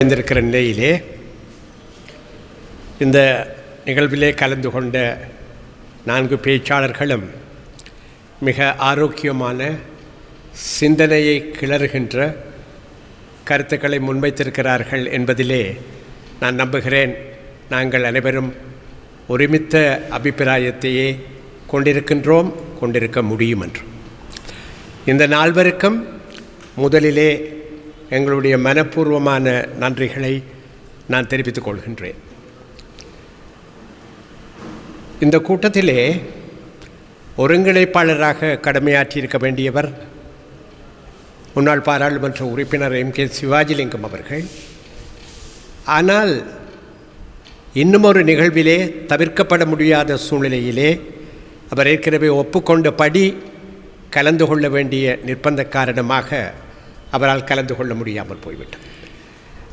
இருந்திருக்கிற நிலையிலே இந்த நிகழ்விலே கலந்து கொண்ட நான்கு பேச்சாளர்களும் மிக ஆரோக்கியமான சிந்தனையை கிளறுகின்ற கருத்துக்களை முன்வைத்திருக்கிறார்கள் என்பதிலே நான் நம்புகிறேன் நாங்கள் அனைவரும் ஒருமித்த அபிப்பிராயத்தையே கொண்டிருக்கின்றோம் கொண்டிருக்க முடியும் என்று. இந்த நால்வருக்கும் முதலிலே எங்களுடைய மனப்பூர்வமான நன்றிகளை நான் தெரிவித்துக் கொள்கின்றேன். இந்த கூட்டத்திலே ஒருங்கிணைப்பாளராக கடமையாற்றியிருக்க வேண்டியவர் முன்னாள் பாராளுமன்ற உறுப்பினர் எம். கே. சிவாஜிலிங்கம் அவர்கள். ஆனால் இன்னும் ஒரு நிகழ்விலே தவிர்க்கப்பட முடியாத சூழ்நிலையிலே அவர் ஏற்கனவே ஒப்புக்கொண்டபடி கலந்து கொள்ள வேண்டிய நிர்பந்த காரணமாக அவரால் கலந்து கொள்ள முடியாமல் போய்விட்டது.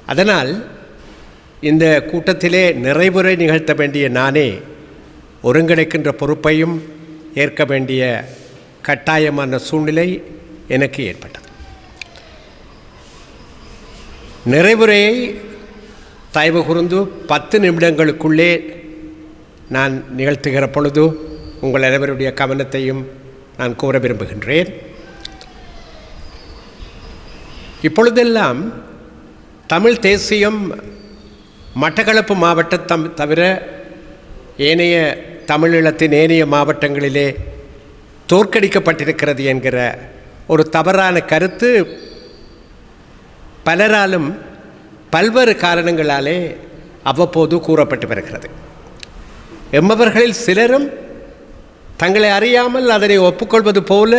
அதனால் இந்த கூட்டத்திலே நிறைவுரை நிகழ்த்த வேண்டிய நானே ஒருங்கிணைக்கின்ற பொறுப்பையும் ஏற்க வேண்டிய கட்டாயமான சூழ்நிலை எனக்கு ஏற்பட்டது. நிறைவுரையை தயவு கூர்ந்து பத்து நிமிடங்களுக்குள்ளே நான் நிகழ்த்துகிற பொழுது உங்கள் அனைவருடைய கவனத்தையும் நான் கூற விரும்புகின்றேன். இப்பொழுதெல்லாம் தமிழ் தேசியம் மட்டக்களப்பு மாவட்டம் தவிர ஏனைய தமிழீழத்தின் ஏனைய மாவட்டங்களிலே தோற்கடிக்கப்பட்டிருக்கிறது என்கிற ஒரு தவறான கருத்து பலராலும் பல்வேறு காரணங்களாலே அவ்வப்போது கூறப்பட்டு வருகிறது. எம்மவர்களில் சிலரும் தங்களை அறியாமல் அதனை ஒப்புக்கொள்வது போல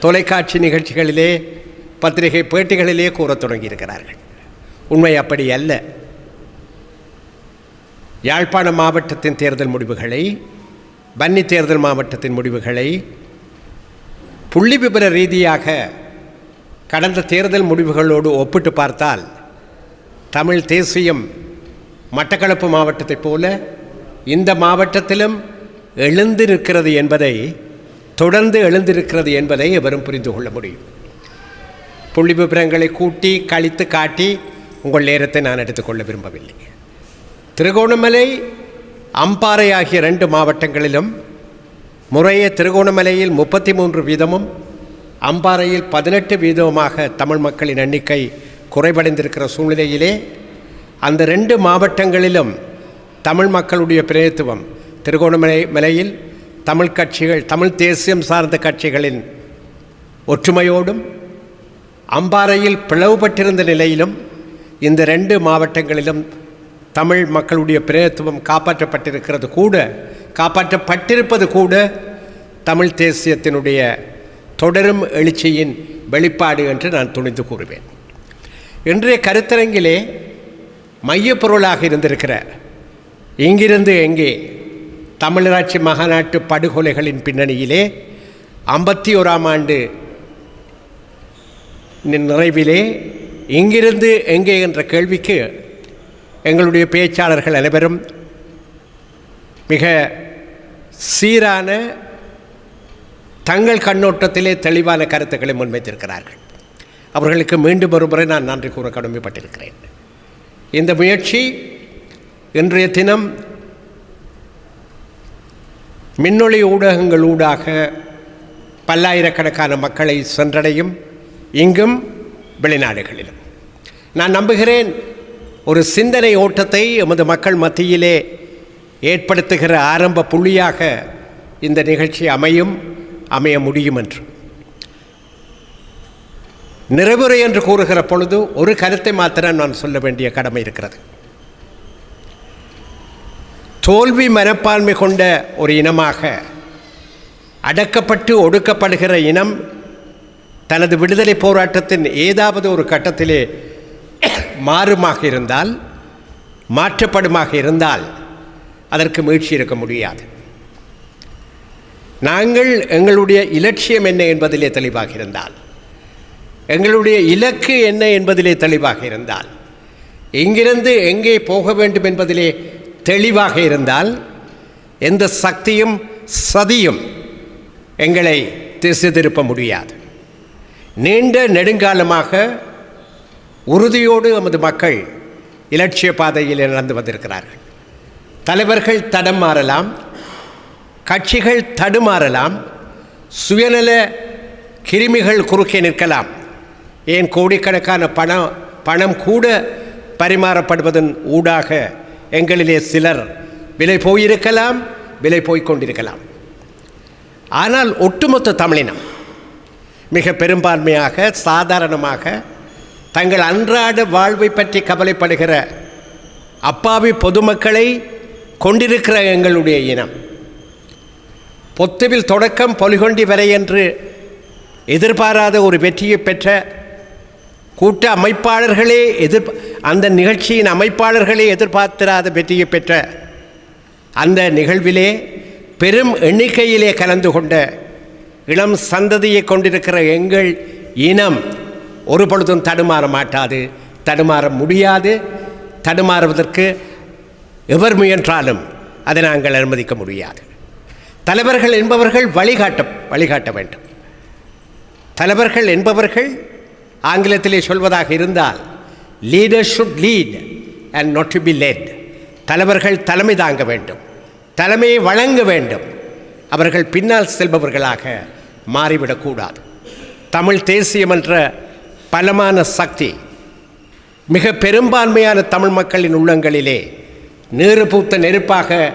தொலைக்காட்சி நிகழ்ச்சிகளிலே பத்திரிகை பேட்டிகளிலே கூறத் தொடங்கியிருக்கிறார்கள். உண்மை அப்படி அல்ல. யாழ்ப்பாண மாவட்டத்தின் தேர்தல் முடிவுகளை பன்னி தேர்தல் மாவட்டத்தின் முடிவுகளை புள்ளி விபர ரீதியாக கடந்த தேர்தல் முடிவுகளோடு ஒப்பிட்டு பார்த்தால் தமிழ் தேசியம் மட்டக்களப்பு மாவட்டத்தைப் போல இந்த மாவட்டத்திலும் எழுந்திருக்கிறது என்பதை தொடர்ந்து எழுந்திருக்கிறது என்பதை எவரும் புரிந்து கொள்ள முடியும். புள்ளி விபரங்களை கூட்டி கழித்து காட்டி உங்கள் நேரத்தை நான் எடுத்துக்கொள்ள விரும்பவில்லை. திருகோணமலை அம்பாறை ஆகிய ரெண்டு மாவட்டங்களிலும் முறையே திருகோணமலையில் முப்பத்தி மூன்று வீதமும் அம்பாறையில் பதினெட்டு வீதமாக தமிழ் மக்களின் எண்ணிக்கை குறைவடைந்திருக்கிற சூழ்நிலையிலே அந்த ரெண்டு மாவட்டங்களிலும் தமிழ் மக்களுடைய பிரதித்துவம் திருகோணமலை மலையில் தமிழ் கட்சிகள் தமிழ் தேசியம் சார்ந்த கட்சிகளின் ஒற்றுமையோடும் அம்பாறையில் பிளவுபட்டிருந்த நிலையிலும் இந்த ரெண்டு மாவட்டங்களிலும் தமிழ் மக்களுடைய பிரதித்துவம் காப்பாற்றப்பட்டிருக்கிறது கூட காப்பாற்றப்பட்டிருப்பது கூட தமிழ் தேசியத்தினுடைய தொடரும் எழுச்சியின் வெளிப்பாடு என்று நான் துணிந்து கூறுவேன். இன்றைய கருத்தரங்கிலே மையப்பொருளாக இருந்திருக்கிற இங்கிருந்து எங்கே தமிழராட்சி மகாநாட்டு படுகொலைகளின் பின்னணியிலே ஐம்பத்தி ஓராம் ஆண்டு நிறைவிலே இங்கிருந்து எங்கே என்ற கேள்விக்கு எங்களுடைய பேச்சாளர்கள் அனைவரும் மிக சீரான தங்கள் கண்ணோட்டத்திலே தெளிவான கருத்துக்களை முன்வைத்திருக்கிறார்கள். அவர்களுக்கு மீண்டும் ஒருமுறை நான் நன்றி கூற கடமைப்பட்டிருக்கிறேன். இந்த முயற்சி இன்றைய தினம் மின்னொளி ஊடகங்களூடாக பல்லாயிரக்கணக்கான மக்களை சென்றடையும். இங்கும் வெளிநாடுகளிலும். நான் நம்புகிறேன் ஒரு சிந்தனை ஓட்டத்தை எமது மக்கள் மத்தியிலே ஏற்படுத்துகிற ஆரம்ப புள்ளியாக இந்த நிகழ்ச்சி அமையும் அமைய முடியும் என்று நிறைவுரை என்று கூறுகிற பொழுது ஒரு கருத்தை மாத்திரம் நான் சொல்ல வேண்டிய கடமை இருக்கிறது. தோல்வி மனப்பான்மை கொண்ட ஒரு இனமாக அடக்கப்பட்டு ஒடுக்கப்படுகிற இனம் தனது விடுதலை போராட்டத்தின் ஏதாவது ஒரு கட்டத்திலே மாறுமாக இருந்தால் மாற்றப்படுமாக இருந்தால் அதற்கு முயற்சி இருக்க முடியாது. நாங்கள் எங்களுடைய இலட்சியம் என்ன என்பதிலே தெளிவாக இருந்தால் எங்களுடைய இலக்கு என்ன என்பதிலே தெளிவாக இருந்தால் இங்கிருந்து எங்கே போக வேண்டும் என்பதிலே தெளிவாக இருந்தால் எந்த சக்தியும் சதியும் எங்களை திசை திருப்ப முடியாது. நீண்ட நெடுங்காலமாக உறுதியோடு நமது மக்கள் இலட்சிய பாதையில் நடந்து வந்திருக்கிறார்கள். தலைவர்கள் தடம் மாறலாம் கட்சிகள் தடுமாறலாம் சுயநல கிருமிகள் குறுக்கே நிற்கலாம். ஏன் கோடிக்கணக்கான பணம் பணம் கூட பரிமாறப்படுவதன் ஊடாக எங்களிலே சிலர் விலை போயிருக்கலாம் விலை போய்க் கொண்டிருக்கலாம். ஆனால் ஒட்டுமொத்த தமிழினம் மிக பெரும்பான்மையாக சாதாரணமாக தங்கள் அன்றாட வாழ்வை பற்றி கவலைப்படுகிற அப்பாவி பொதுமக்களை கொண்டிருக்கிற எங்களுடைய இனம். பொத்துவில் தொடக்கம் பொலிகொண்டி வரை என்று எதிர்பாராத ஒரு வெற்றியை பெற்ற கூட்ட அமைப்பாளர்களே எதிர் அந்த நிகழ்ச்சியின் அமைப்பாளர்களே எதிர்பார்த்திராத வெற்றியை பெற்ற அந்த நிகழ்விலே பெரும் எண்ணிக்கையிலே கலந்து கொண்ட இளம் சந்ததியை கொண்டிருக்கிற எங்கள் இனம் ஒரு பொழுதும் தடுமாற மாட்டாது தடுமாற முடியாது. தடுமாறுவதற்கு எவர் முயன்றாலும் அதை நாங்கள் அனுமதிக்க முடியாது. தலைவர்கள் என்பவர்கள் வழிகாட்ட வழிகாட்ட வேண்டும். தலைவர்கள் என்பவர்கள் ஆங்கிலத்திலே சொல்வதாக இருந்தால் leader should lead and not to be led தலைவர்கள் தலைமை தாங்க வேண்டும் தலைமையை வழங்க வேண்டும். அவர்கள் பின்னால் செல்பவர்களாக மாறிவிடக்கூடாது. தமிழ் தேசியம் என்ற பலமான சக்தி மிக பெரும்பான்மையான தமிழ் மக்களின் உள்ளங்களிலே நீறு பூத்த நெருப்பாக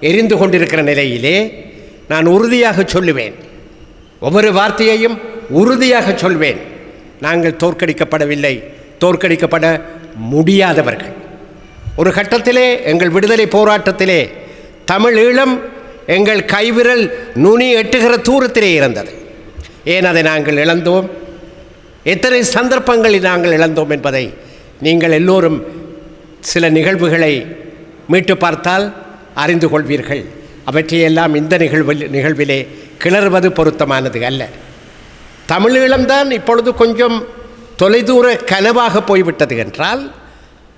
எரிந்து கொண்டிருக்கிற நிலையிலே நான் உறுதியாக சொல்லுவேன். ஒவ்வொரு வார்த்தையையும் உறுதியாக சொல்வேன். நாங்கள் தோற்கடிக்கப்படவில்லை. தோற்கடிக்கப்பட முடியாதவர்கள். ஒரு கட்டத்திலே எங்கள் விடுதலை போராட்டத்திலே தமிழ் ஈழம் எங்கள் கைவிரல் நுனி எட்டுகிற தூரத்திலே இருந்தது. ஏன் அதை நாங்கள் இழந்தோம்? எத்தனை சந்தர்ப்பங்களில் நாங்கள் இழந்தோம் என்பதை நீங்கள் எல்லோரும் சில நிகழ்வுகளை மீட்டு பார்த்தால் அறிந்து கொள்வீர்கள். அவற்றையெல்லாம் இந்த நிகழ்வில் நிகழ்விலே கிளறுவது பொருத்தமானது அல்ல. தமிழீழம்தான் இப்பொழுது கொஞ்சம் தொலைதூர கனவாக போய்விட்டது என்றால்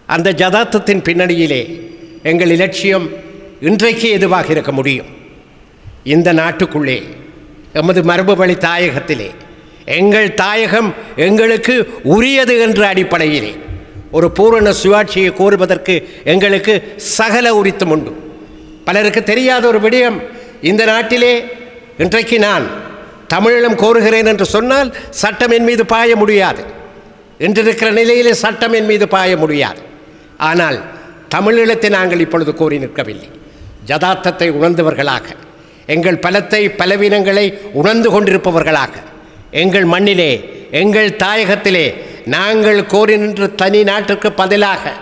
அந்த ஜதார்த்தத்தின் பின்னணியிலே எங்கள் இலட்சியம் இன்றைக்கு எதுவாக இருக்க முடியும்? இந்த நாட்டுக்குள்ளே எமது மரபு வழி தாயகத்திலே எங்கள் தாயகம் எங்களுக்கு உரியது என்ற அடிப்படையிலே ஒரு பூரண சுயாட்சியை கோருவதற்கு எங்களுக்கு சகல உரித்தம் உண்டு. பலருக்கு தெரியாத ஒரு விடயம் இந்த நாட்டிலே இன்றைக்கு நான் தமிழீழம் கோருகிறேன் என்று சொன்னால் சட்டம் என் மீது பாய முடியாது. இன்றிருக்கிற நிலையிலே சட்டம் என் மீது பாய முடியாது. ஆனால் தமிழீழத்தை நாங்கள் இப்பொழுது கோரி நிற்கவில்லை. ஜதார்த்தத்தை உணர்ந்தவர்களாக எங்கள் பலத்தை பலவீனங்களை உணர்ந்து கொண்டிருப்பவர்களாக எங்கள் மண்ணிலே எங்கள் தாயகத்திலே நாங்கள் கோரி தனி நாட்டிற்கு பதிலாக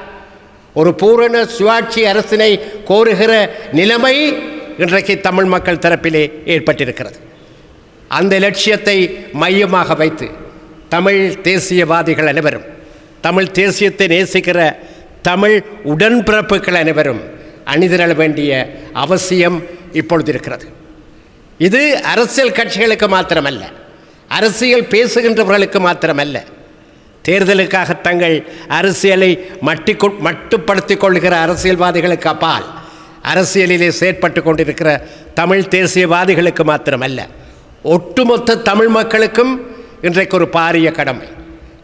ஒரு பூரண சுயாட்சி அரசினை கோருகிற நிலைமை இன்றைக்கு தமிழ் மக்கள் தரப்பிலே ஏற்பட்டிருக்கிறது. அந்த லட்சியத்தை மையமாக வைத்து தமிழ் தேசியவாதிகள் அனைவரும் தமிழ் தேசியத்தை நேசிக்கிற தமிழ் உடன்பிறப்புகள் அனைவரும் அணிதிரள வேண்டிய அவசியம் இப்பொழுது இருக்கிறது இது அரசியல் கட்சிகளுக்கு மாத்திரமல்ல. அரசியல் பேசுகின்றவர்களுக்கு மாத்திரமல்ல. தேர்தலுக்காக தங்கள் அரசியலை மட்டிக்கு மட்டுப்படுத்தி கொள்கிற அரசியல்வாதிகளுக்கு அப்பால் அரசியலிலே செயற்பட்டு கொண்டிருக்கிற தமிழ் தேசியவாதிகளுக்கு மாத்திரமல்ல. ஒட்டுமொத்த தமிழ் மக்களுக்கும் இன்றைக்கு ஒரு பாரிய கடமை.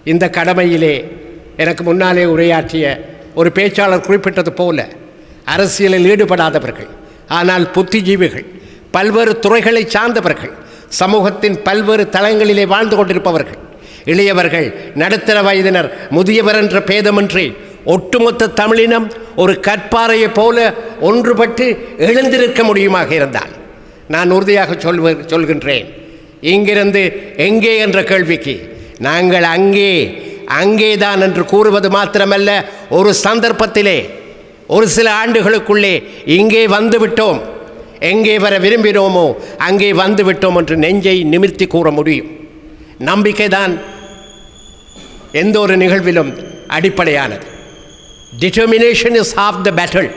இந்த கடமையிலே எனக்கு முன்னாலே உரையாற்றிய ஒரு பேச்சாளர் குறிப்பிட்டது போல அரசியலில் ஈடுபடாதவர்கள் ஆனால் புத்திஜீவிகள் பல்வேறு துறைகளை சார்ந்தவர்கள் சமூகத்தின் பல்வேறு தளங்களிலே வாழ்ந்து கொண்டிருப்பவர்கள். இளையவர்கள் நடுத்தர வயதினர் முதியவர் என்ற பேதமின்றி ஒட்டுமொத்த தமிழினம் ஒரு கற்பாறையைப் போல ஒன்றுபட்டு எழுந்திருக்க முடியுமாக இருந்தால் நான் உறுதியாக சொல்வ சொல்கின்றேன். இங்கிருந்து எங்கே என்ற கேள்விக்கு நாங்கள் அங்கே அங்கேதான் என்று கூறுவது மாத்திரமல்ல ஒரு சந்தர்ப்பத்திலே ஒரு சில ஆண்டுகளுக்குள்ளே இங்கே வந்துவிட்டோம். எங்கே வர விரும்பினோமோ அங்கே வந்து விட்டோம் என்று நெஞ்சை நிமிர்த்தி கூற முடியும். நம்பிக்கைதான் எந்த ஒரு நிகழ்விலும் அடிப்படையானது. Determination is half the battle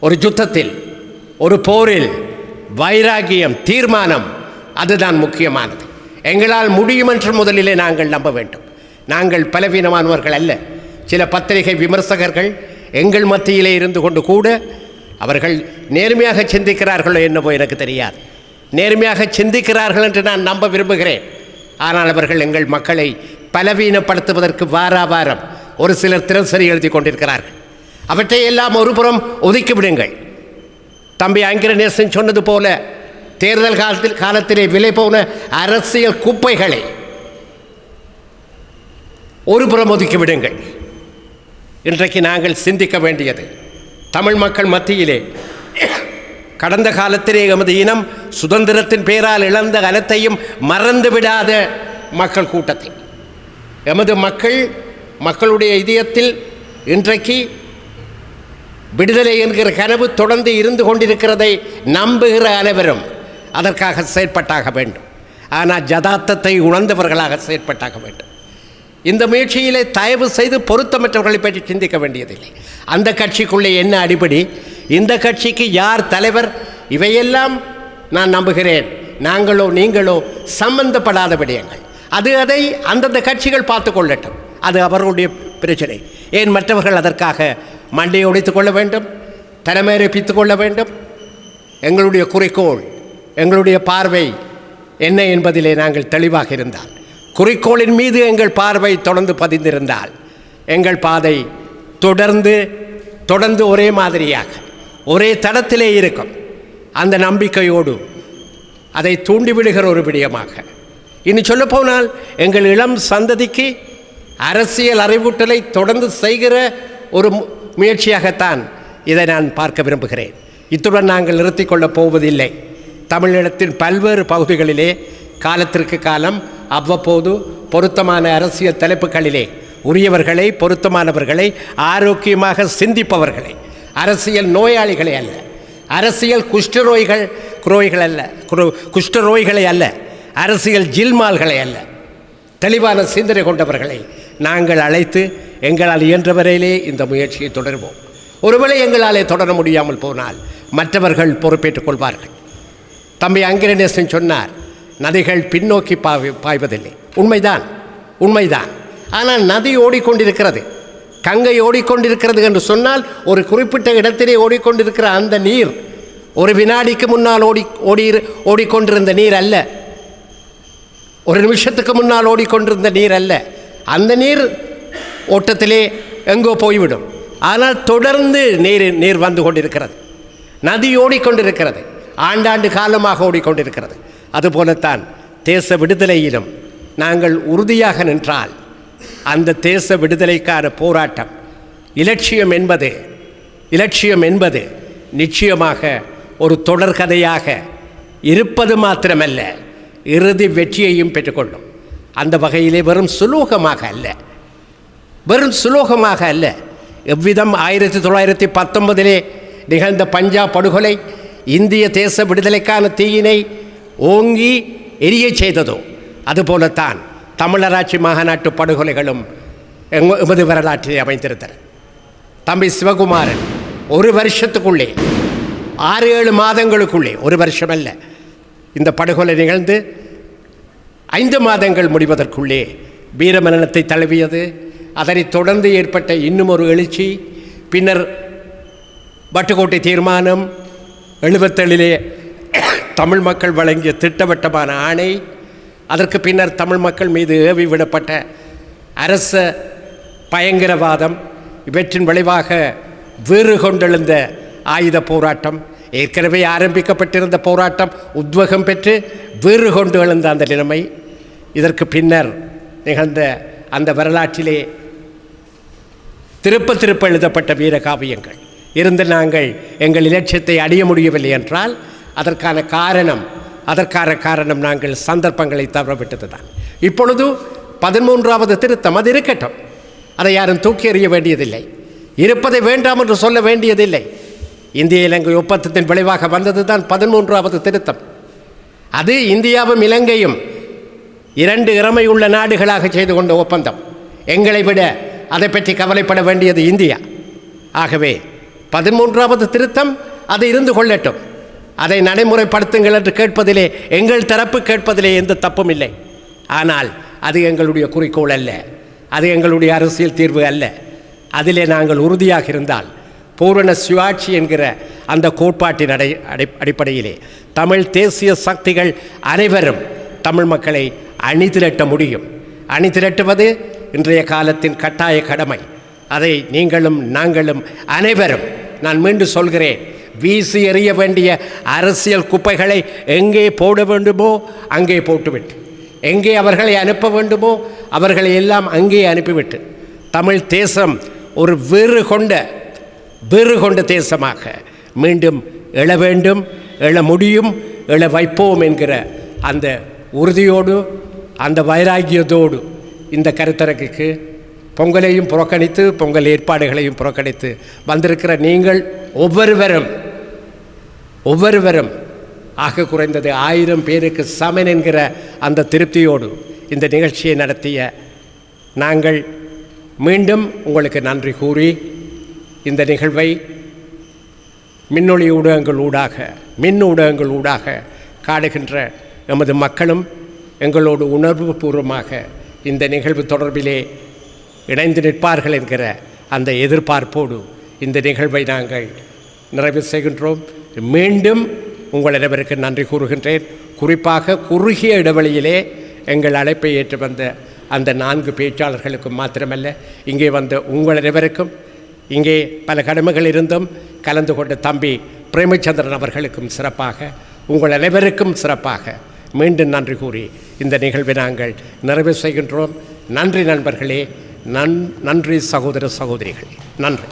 ஒரு யுத்தத்தில் ஒரு போரில் வைராகியம் தீர்மானம் அதுதான் முக்கியமானது. எங்களால் முடியும் என்று முதலிலே நாங்கள் நம்ப வேண்டும். நாங்கள் பலவீனமானவர்கள் அல்ல. சில பத்திரிகை விமர்சகர்கள் எங்கள் மத்தியிலே இருந்து கொண்டு கூட அவர்கள் நேர்மையாக சிந்திக்கிறார்களோ என்னவோ எனக்கு தெரியாது. நேர்மையாக சிந்திக்கிறார்கள் என்று நான் நம்ப விரும்புகிறேன். ஆனால் அவர்கள் எங்கள் மக்களை பலவீனப்படுத்துவதற்கு வாரா வாரம் ஒரு சிலர் தினசரி எழுதி கொண்டிருக்கிறார்கள். அவற்றை எல்லாம் ஒருபுறம் ஒதுக்கி விடுங்கள். தம்பி அங்கிரநேசன் சொன்னது போல தேர்தல் காலத்தில் காலத்திலே விலை போன அரசியல் குப்பைகளை ஒருபுறம் ஒதுக்கி விடுங்கள். இன்றைக்கு நாங்கள் சிந்திக்க வேண்டியது தமிழ் மக்கள் மத்தியிலே கடந்த காலத்திலே எமது இனம் சுதந்திரத்தின் பேரால் இழந்த அனைத்தையும் மறந்து விடாத மக்கள் கூட்டத்தை எமது மக்கள் மக்களுடைய இதயத்தில் இன்றைக்கு விடுதலை என்கிற கனவு தொடர்ந்து இருந்து கொண்டிருக்கிறதை நம்புகிற அனைவரும் அதற்காக செயற்பட்டாக வேண்டும். ஆனால் ஜதார்த்தத்தை உணர்ந்தவர்களாக செயற்பட்டாக வேண்டும். இந்த முயற்சியிலே தயவு செய்து பொருத்தமற்றவர்களை பற்றி சிந்திக்க வேண்டியதில்லை. அந்த கட்சிக்குள்ளே என்ன அடிப்படை இந்த கட்சிக்கு யார் தலைவர் இவையெல்லாம் நான் நம்புகிறேன். நாங்களோ நீங்களோ சம்பந்தப்படாத விடயங்கள். அது அதை அந்தந்த கட்சிகள் பார்த்து கொள்ளட்டும். அது அவர்களுடைய பிரச்சனை. ஏன் மற்றவர்கள் அதற்காக மண்டையை உடைத்து கொள்ள வேண்டும் தலைமையரைப்பித்துக் கொள்ள வேண்டும்? எங்களுடைய குறிக்கோள் எங்களுடைய பார்வை என்ன என்பதிலே நாங்கள் தெளிவாக இருந்தால். குறிக்கோளின் மீது எங்கள் பார்வை தொடர்ந்து பதிந்திருந்தால் எங்கள் பாதை தொடர்ந்து தொடர்ந்து ஒரே மாதிரியாக ஒரே தடத்திலே இருக்கும். அந்த நம்பிக்கையோடு அதை தூண்டிவிடுகிற ஒரு விடயமாக. இனி சொல்லப்போனால் எங்கள் இளம் சந்ததிக்கு அரசியல் அறிவூட்டலை தொடர்ந்து செய்கிற ஒரு முயற்சியாகத்தான் இதை நான் பார்க்க விரும்புகிறேன். இத்துடன் நாங்கள் நிறுத்திக்கொள்ளப் போவதில்லை. தமிழீழத்தின் பல்வேறு பகுதிகளிலே காலத்திற்கு காலம் அவ்வப்போது பொருத்தமான அரசியல் தலைப்புகளிலே உரியவர்களை பொருத்தமானவர்களை ஆரோக்கியமாக சிந்திப்பவர்களை. அரசியல் நோயாளிகளை அல்ல. அரசியல் குஷ்டரோய்கள் குரோய்கள் அல்ல. குரோ- குஷ்டரோய்களை அல்ல. அரசியல் ஜில்மால்களை அல்ல. தெளிவான சிந்தனை கொண்டவர்களை நாங்கள் அழைத்து எங்களால் இயன்றவரையிலே இந்த முயற்சியை தொடருவோம். ஒருவேளை எங்களாலே தொடர முடியாமல் போனால் மற்றவர்கள் பொறுப்பேற்றுக் கொள்வார்கள். தம்பி அங்கிரணேசன் சொன்னார் நதிகள் பின்னோக்கி பாய் பாய்வதில்லை. உண்மைதான் உண்மைதான். ஆனால் நதி ஓடிக்கொண்டிருக்கிறது. கங்கை ஓடிக்கொண்டிருக்கிறது என்று சொன்னால் ஒரு குறிப்பிட்ட இடத்திலே ஓடிக்கொண்டிருக்கிற அந்த நீர் ஒரு வினாடிக்கு முன்னால் ஓடி ஓடி ஓடிக்கொண்டிருந்த நீர் அல்ல. ஒரு நிமிஷத்துக்கு முன்னால் ஓடிக்கொண்டிருந்த நீர் அல்ல. அந்த நீர் ஓட்டத்திலே எங்கோ போய்விடும். ஆனால் தொடர்ந்து நீர் நீர் வந்து கொண்டிருக்கிறது. நதி ஓடிக்கொண்டிருக்கிறது. ஆண்டாண்டு காலமாக ஓடிக்கொண்டிருக்கிறது. அதுபோலத்தான் தேச விடுதலையிலும் நாங்கள் உறுதியாக நின்றால் அந்த தேச விடுதலைக்கான போராட்டம் இலட்சியம் என்பது இலட்சியம் என்பது நிச்சயமாக ஒரு தொடர்கதையாக இருப்பது மாத்திரமல்ல இறுதி வெற்றியையும் பெற்றுக்கொள்ளும். அந்த வகையிலே வெறும் சுலோகமாக அல்ல வெறும் சுலோகமாக அல்ல. எவ்விதம் ஆயிரத்தி தொள்ளாயிரத்தி பத்தொன்பதிலே நிகழ்ந்த பஞ்சாப் படுகொலை இந்திய தேச விடுதலைக்கான தீயினை ஓங்கி எரியச் செய்ததோ. அதுபோலத்தான் தமிழராட்சி மாநாட்டு படுகொலைகளும் எமது வரலாற்றிலே அமைந்திருந்தன. தம்பி சிவகுமாரன் ஒரு வருஷத்துக்குள்ளே ஆறு ஏழு மாதங்களுக்குள்ளே ஒரு வருஷம் அல்ல இந்த படுகொலை நிகழ்ந்து ஐந்து மாதங்கள் முடிவதற்குள்ளே வீரமரணத்தை தழுவியது. அதனைத் தொடர்ந்து ஏற்பட்ட இன்னும் ஒரு எழுச்சி பின்னர் வட்டுக்கோட்டை தீர்மானம் எழுபத்தேழிலே தமிழ் மக்கள் வழங்கிய திட்டவட்டமான ஆணை அதற்கு பின்னர் தமிழ் மக்கள் மீது ஏவி விடப்பட்ட அரச பயங்கரவாதம் இவற்றின் விளைவாக வீறு கொண்டெழுந்த ஆயுத போராட்டம் ஏற்கனவே ஆரம்பிக்கப்பட்டிருந்த போராட்டம் உத்வேகம் பெற்று வீறு கொண்டு எழுந்த அந்த நிலைமை இதற்கு பின்னர் நிகழ்ந்த அந்த வரலாற்றிலே திருப்ப திருப்ப எழுதப்பட்ட வீர காவியங்கள் இருந்து நாங்கள் எங்கள் இலட்சியத்தை அடைய முடியவில்லை என்றால் அதற்கான காரணம் அதற்கான காரணம் நாங்கள் சந்தர்ப்பங்களை தவறவிட்டது தான் இப்பொழுது பதிமூன்றாவது திருத்தம் அது இருக்கட்டும். அதை யாரும் தூக்கி எறிய வேண்டியதில்லை. இருப்பதை வேண்டாம் என்று சொல்ல வேண்டியதில்லை. இந்திய இலங்கை ஒப்பந்தத்தின் விளைவாக வந்தது தான் பதிமூன்றாவது திருத்தம். அது இந்தியாவும் இலங்கையும் இரண்டு இறமையுள்ள நாடுகளாக செய்து கொண்ட ஒப்பந்தம். எங்களை விட அதை பற்றி கவலைப்பட வேண்டியது இந்தியா. ஆகவே பதிமூன்றாவது திருத்தம் அது இருந்து கொள்ளட்டும். அதை நடைமுறைப்படுத்துங்கள் என்று கேட்பதிலே எங்கள் தரப்பு கேட்பதிலே எந்த தப்பும் இல்லை. ஆனால் அது எங்களுடைய குறிக்கோள் அல்ல. அது எங்களுடைய அரசியல் தீர்வு அல்ல. அதிலே நாங்கள் உறுதியாக இருந்தால் பூரண சுயாட்சி என்கிற அந்த கோட்பாட்டின் அடை அடி அடிப்படையிலே தமிழ் தேசிய சக்திகள் அனைவரும் தமிழ் மக்களை அணிதிரட்ட முடியும். அணிதிரட்டுவது இன்றைய காலத்தின் கட்டாய கடமை. அதை நீங்களும் நாங்களும் அனைவரும் நான் மீண்டும் சொல்கிறேன் வீசி எறிய வேண்டிய அரசியல் குப்பைகளை எங்கே போட வேண்டுமோ அங்கே போட்டுவிட்டு எங்கே அவர்களை அனுப்ப வேண்டுமோ அவர்களை எல்லாம் அங்கே அனுப்பிவிட்டு தமிழ் தேசம் ஒரு வெறு கொண்ட வெறு கொண்ட தேசமாக மீண்டும் எழ வேண்டும் எழ முடியும் எழ வைப்போம் என்கிற அந்த உறுதியோடு அந்த வைராகியத்தோடு இந்த கருத்தரங்குக்கு பொங்கலையும் புறக்கணித்து பொங்கல் ஏற்பாடுகளையும் புறக்கணித்து வந்திருக்கிற நீங்கள் ஒவ்வொருவரும் ஒவ்வொருவரும் ஆக குறைந்தது ஆயிரம் பேருக்கு சமன் என்கிற அந்த திருப்தியோடு இந்த நிகழ்ச்சியை நடத்திய நாங்கள் மீண்டும் உங்களுக்கு நன்றி கூறி இந்த நிகழ்வை மின்னொளி ஊடகங்கள் ஊடாக மின் ஊடகங்கள் ஊடாக காடுகின்ற எமது மக்களும் எங்களோடு உணர்வு பூர்வமாக இந்த நிகழ்வு தொடர்பிலே இணைந்து நிற்பார்கள் என்கிற அந்த எதிர்பார்ப்போடு இந்த நிகழ்வை நாங்கள் நிறைவு செய்கின்றோம். மீண்டும் உங்கள் அனைவருக்கு நன்றி கூறுகின்றேன். குறிப்பாக குறுகிய இடைவெளியிலே எங்கள் அழைப்பை ஏற்று வந்த அந்த நான்கு பேச்சாளர்களுக்கும் மாத்திரமல்ல இங்கே வந்த உங்கள் அனைவருக்கும் இங்கே பல கடமைகள் இருந்தும் கலந்து கொண்ட தம்பி பிரேமச்சந்திரன் அவர்களுக்கும் சிறப்பாக உங்கள் அனைவருக்கும் சிறப்பாக மீண்டும் நன்றி கூறி இந்த நிகழ்வை நாங்கள் நிறைவு செய்கின்றோம். நன்றி நண்பர்களே நன் நன்றி சகோதர சகோதரிகளே நன்றி.